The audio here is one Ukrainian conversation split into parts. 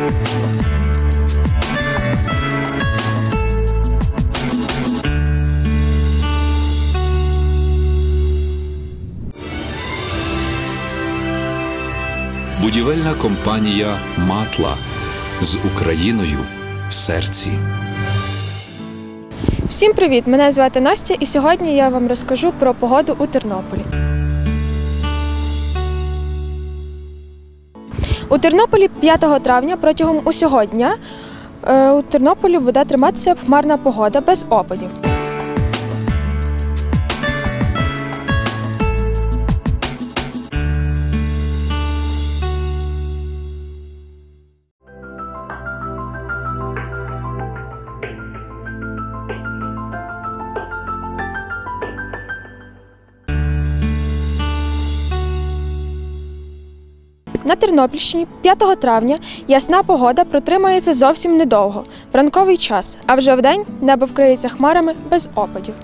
Будівельна компанія Матла з Україною в серці. Всім привіт! Мене звати Настя, і сьогодні я вам розкажу про погоду у Тернополі. У Тернополі 5 травня протягом усього дня е, у Тернополі буде триматися хмарна погода без опадів. На Тернопільщині 5 травня ясна погода протримається зовсім недовго, в ранковий час, а вже вдень небо вкриється хмарами без опадів.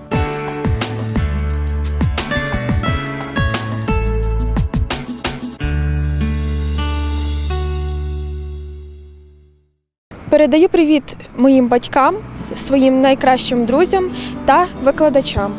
Передаю привіт моїм батькам, своїм найкращим друзям та викладачам.